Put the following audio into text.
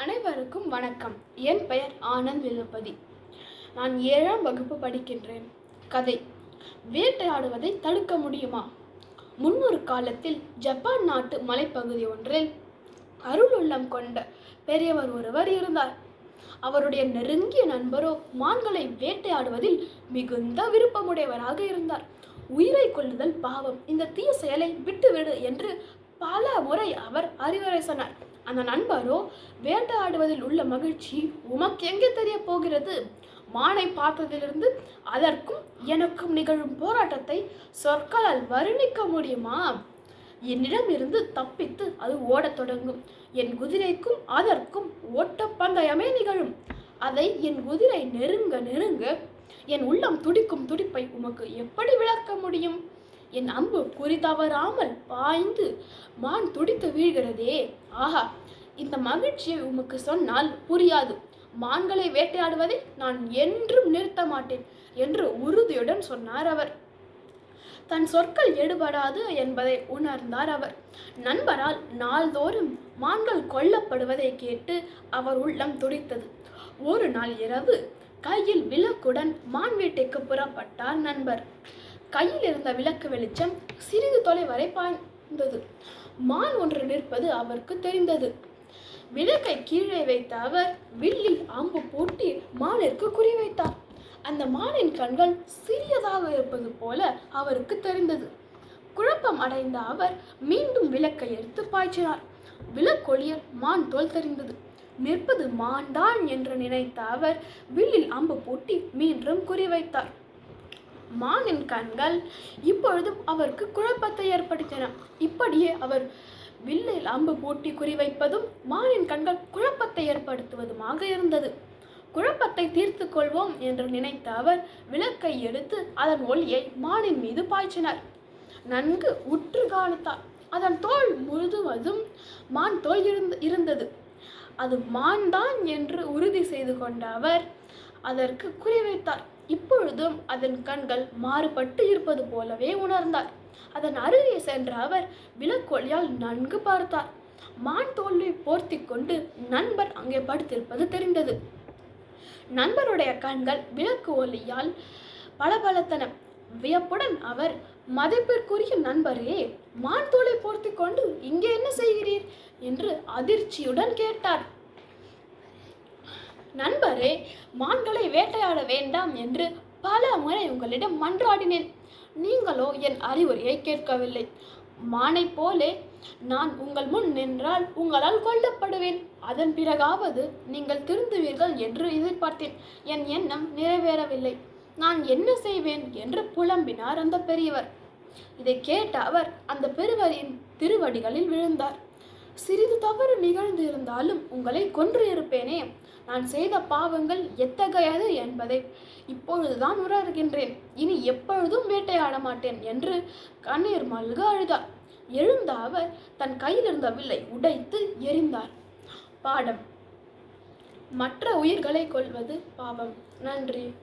அனைவருக்கும் வணக்கம். என் பெயர் ஆனந்த் வில்லுபதி நான் ஏழாம் வகுப்பு படிக்கின்றேன். கதை. வேட்டையாடுவதை தடுக்க முடியுமா? முன்னொரு காலத்தில் ஜப்பான் நாட்டு மலைப்பகுதி ஒன்றில் அருளுள்ளம் கொண்ட பெரியவர் ஒருவர் இருந்தார். அவருடைய நெருங்கிய நண்பரோ மான்களை வேட்டையாடுவதில் மிகுந்த விருப்பமுடையவராக இருந்தார். உயிரை கொள்ளுதல் பாவம். இந்த தீய செயலை விட்டுவிடு என்று பல முறை அவர் அறிவுரை சொன்னார். அந்த நண்பரோ வேட்டையாடுவதில் உள்ள மகிழ்ச்சி உமக்கு எங்கே தெரிய போகிறது? மானை பார்த்ததிலிருந்து அதற்கும் எனக்கும் நிகழும் போராட்டத்தை சொற்களால் வர்ணிக்க முடியுமா? என்னிடம் இருந்து தப்பித்து அது ஓடத் தொடங்கும். என் குதிரைக்கும் அதற்கும் ஓட்டப்பந்தயமே நிகழும். அதை என் குதிரை நெருங்க நெருங்க என் உள்ளம் துடிக்கும் துடிப்பை உமக்கு எப்படி விளக்க முடியும்? என் அம்பு குறி தவறாமல் பாய்ந்து மான் துடித்து வீழ்கிறதே. ஆஹா இந்த மகிழ்ச்சியை உமக்கு சொன்னால் புரியாது. மான்களை வேட்டையாடுவதை நான் என்றும் நிறுத்த மாட்டேன் என்று உறுதியுடன் சொன்னார் அவர். தன் சொற்கள் எடுபடாது என்பதை உணர்ந்தார் அவர். நண்பரால் நாள்தோறும் மான்கள் கொல்லப்படுவதை கேட்டு அவர் உள்ளம் துடித்தது. ஒரு நாள் இரவு கையில் விளக்குடன் மான் வீட்டைக்கு புறப்பட்டார் நண்பர். கையில் இருந்த விளக்கு வெளிச்சம் சிறிது தொலை வரை பாய்ந்தது. மான் ஒன்று நிற்பது அவருக்கு தெரிந்தது. விளக்கை கீழே வைத்த அவர் வில்லில் அம்பு பூட்டி மானிற்கு குறிவைத்தார் அந்த மானின் கண்கள் சிறியதாக இருப்பது போல அவருக்கு தெரிந்தது. குழப்பம் அடைந்த அவர் மீண்டும் விளக்கை எடுத்து பாய்ச்சினார். விளக்கொளியில் மான் தோல் தெரிந்தது. நிற்பது மான்தான் என்று நினைத்த அவர் வில்லில் அம்பு பூட்டி மீண்டும் குறிவைத்தார் மானின் கண்கள் இப்பொழுதும் அவருக்கு குழப்பத்தை ஏற்படுத்தின. இப்படியே அவர் வில்லில் அம்பு பூட்டி குறிவைப்பதும் மானின் கண்கள் குழப்பத்தை ஏற்படுத்துவதுமாக இருந்தது. குழப்பத்தை தீர்த்து கொள்வோம் என்று நினைத்த அவர் விளக்கை எடுத்து அதன் ஒளியை மானின் மீது பாய்ச்சினார். நன்கு உற்று கவனித்தார் அதன் தோல் முழுவதும் மான் தோல் இருந்து இருந்தது. அது மான் தான் என்று உறுதி செய்து கொண்ட அவர் அதற்கு குறிவைத்தார் இப்பொழுதும் அதன் கண்கள் மாறுபட்டு இருப்பது போலவே உணர்ந்தார். அதன் அருகே சென்ற அவர் விலக்கொலியால் நன்கு பார்த்தார். மான் தோல்வி போர்த்தி கொண்டு நண்பர் அங்கே படுத்திருப்பது தெரிந்தது. நண்பருடைய கண்கள் விளக்கு ஒலியால் பளபளத்தன. வியப்புடன் அவர் மதிப்பிற்குரிய நண்பரே மான் தோலை போர்த்தி கொண்டு இங்கே என்ன செய்கிறீர்? என்று அதிர்ச்சியுடன் கேட்டார். நண்பரே மான்களை வேட்டையாட வேண்டாம் என்று பல முறை உங்களிடம் மன்றாடினேன். நீங்களோ என் அறிவுரையை கேட்கவில்லை. மானைப் போலே நான் உங்கள் முன் நின்றால் உங்களால் கொல்லப்படுவேன். அதன் பிறகாவது நீங்கள் திருந்துவீர்கள் என்று எதிர்பார்த்தேன். என் எண்ணம் நிறைவேறவில்லை. நான் என்ன செய்வேன் என்று புலம்பினார் அந்த பெரியவர். இதை கேட்ட அவர் அந்த பெருவரின் திருவடிகளில் விழுந்தார். சிறிது தவறு நிகழ்ந்து இருந்தாலும் உங்களை கொன்று இருப்பேனே நான் செய்த பாவங்கள் எத்தகையது என்பதை இப்பொழுதுதான் உணர்கின்றேன். இனி எப்பொழுதும் வேட்டையாட மாட்டேன் என்று கண்ணீர் மல்க அழுதார் எழுந்த அவர் தன் கையில் இருந்த வில்லை உடைத்து எரிந்தார் பாடம். மற்ற உயிர்களை கொல்வது பாவம். நன்றி.